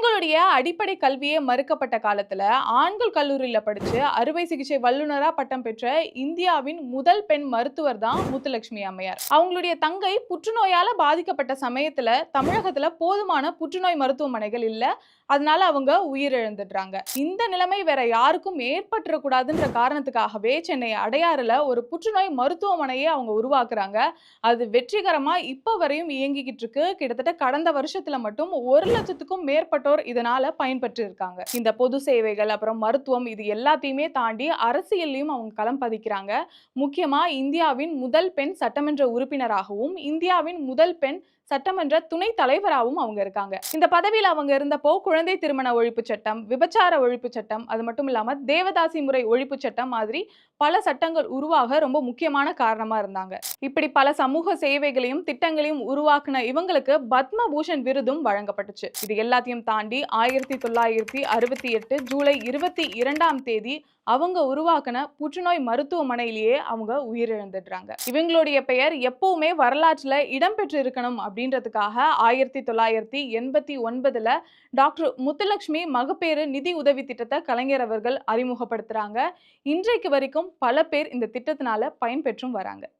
பெண்களுடைய அடிப்படை கல்வியே மறுக்கப்பட்ட காலத்துல ஆண்கள் கல்லூரியில படிச்சு அறுவை சிகிச்சை வல்லுநரா பட்டம் பெற்ற இந்தியாவின் முதல் பெண் மருத்துவர் தான் முத்துலட்சுமி அம்மையார். அவங்களுடைய தங்கை புற்றுநோயால பாதிக்கப்பட்ட சமயத்துல தமிழகத்துல போதுமான புற்றுநோய் மருத்துவமனைகள் இல்ல. அதனால அவங்க உயிரிழந்துடுறாங்க. இந்த நிலைமை வேற யாருக்கும் ஏற்பட்டுறக்கூடாதுன்ற காரணத்துக்காகவே சென்னை அடையாறுல ஒரு புற்றுநோய் மருத்துவமனையை அவங்க உருவாக்குறாங்க. அது வெற்றிகரமா இப்ப வரையும் இயங்கிக்கிட்டு இருக்கு. கிட்டத்தட்ட கடந்த வருஷத்துல மட்டும் ஒரு லட்சத்துக்கும் மேற்பட்ட மேற்பட்டோர் இதனால பயன்பெற்று இருக்காங்க இந்த பொது சேவைகள் அப்புறம் மருத்துவம் இது எல்லாத்தையுமே தாண்டி அரசியல்லையும் அவங்க களம் பதிக்கிறாங்க. முக்கியமா இந்தியாவின் முதல் பெண் சட்டமன்ற உறுப்பினராகவும் இந்தியாவின் முதல் பெண் சட்டமன்ற துணைத் தலைவராகவும் அவங்க இருக்காங்க. இந்த பதவியில் அவங்க இருந்தப்போ குழந்தை திருமண ஒழிப்பு சட்டம் விபச்சார ஒழிப்பு சட்டம் அது மட்டும் இல்லாம தேவதாசி முறை ஒழிப்பு சட்டம் மாதிரி பல சட்டங்கள் உருவாக ரொம்ப முக்கியமான காரணமா இருந்தாங்க. இப்படி பல சமூக சேவைகளையும் திட்டங்களையும் உருவாக்குன இவங்களுக்கு பத்ம பூஷன் விருதும் வழங்கப்பட்டுச்சு. இது எல்லாத்தையும் தாண்டி ஆயிரத்தி தொள்ளாயிரத்தி அறுபத்தி எட்டு ஜூலை இருபத்தி இரண்டாம் தேதி அவங்க உருவாக்கின புற்றுநோய் மருத்துவமனையிலேயே அவங்க உயிரிழந்துடுறாங்க. இவங்களுடைய பெயர் எப்பவுமே வரலாற்றில் இடம்பெற்று இருக்கணும் அப்படின்றதுக்காக ஆயிரத்தி தொள்ளாயிரத்தி எண்பத்தி ஒன்பதுல டாக்டர் முத்துலட்சுமி மகப்பேறு நிதி உதவி திட்டத்தை கலைஞர் அவர்கள் அறிமுகப்படுத்துறாங்க. இன்றைக்கு வரைக்கும் பல பேர் இந்த திட்டத்தினால பயன்பெற்றும் வராங்க.